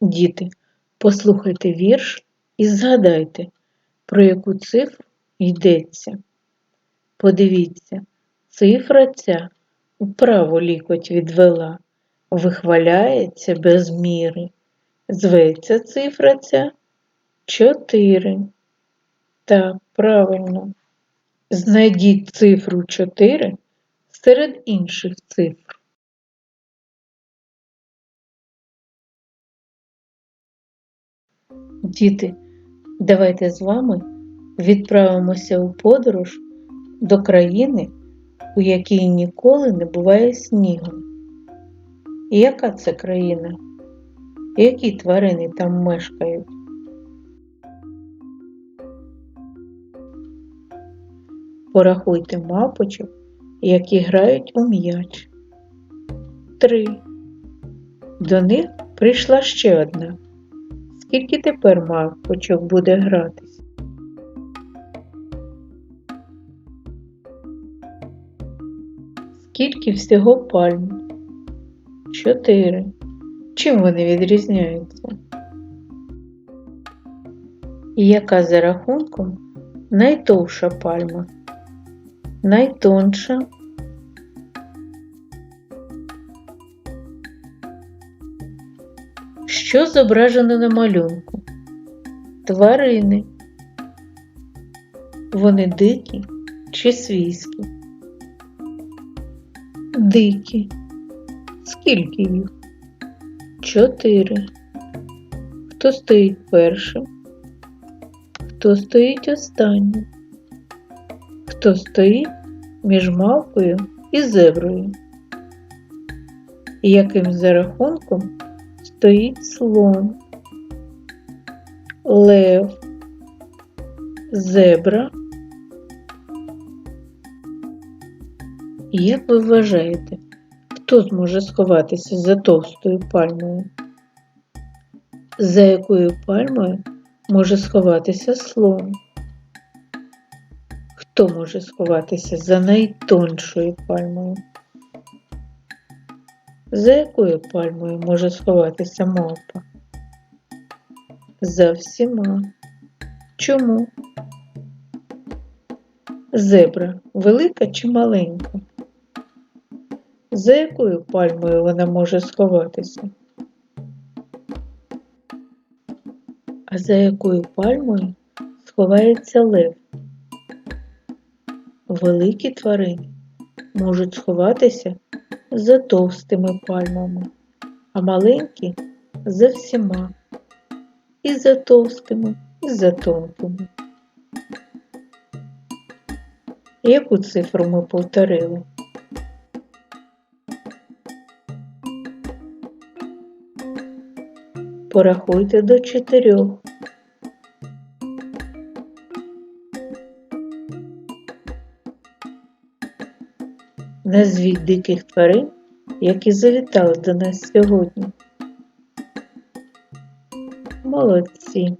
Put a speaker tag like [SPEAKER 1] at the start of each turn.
[SPEAKER 1] Діти, послухайте вірш і згадайте, про яку цифру йдеться. Подивіться, цифра ця вправо лікоть відвела, вихваляється без міри. Зветься цифра ця чотири. Так, правильно. Знайдіть цифру 4 серед інших цифр. Діти, давайте з вами відправимося у подорож до країни, у якій ніколи не буває снігу. Яка це країна? Які тварини там мешкають? Порахуйте мапочок, які грають у м'яч. Три. До них прийшла ще одна. Скільки тепер мавпочок буде гратись? Скільки всього пальм? Чотири. Чим вони відрізняються? І яка за рахунком найтовша пальма? Найтонша? Що зображено на малюнку? Тварини. Вони дикі чи свійські? Дикі. Скільки їх? Чотири. Хто стоїть першим? Хто стоїть останнім? Хто стоїть між мавкою і зеброю? Яким за рахунком стоїть слон, лев, зебра? Як ви вважаєте, хто зможе сховатися за товстою пальмою? За якою пальмою може сховатися слон? Хто може сховатися за найтоншою пальмою? За якою пальмою може сховатися мавпа? За всіма. Чому? Зебра велика чи маленька? За якою пальмою вона може сховатися? А за якою пальмою сховається лев? Великі тварини можуть сховатися за товстими пальмами, а маленькі за всіма, і за товстими, і за тонкими. Яку цифру ми повторили? Порахуйте до чотирьох. Назвіть диких тварин, які завітали до нас сьогодні. Молодці!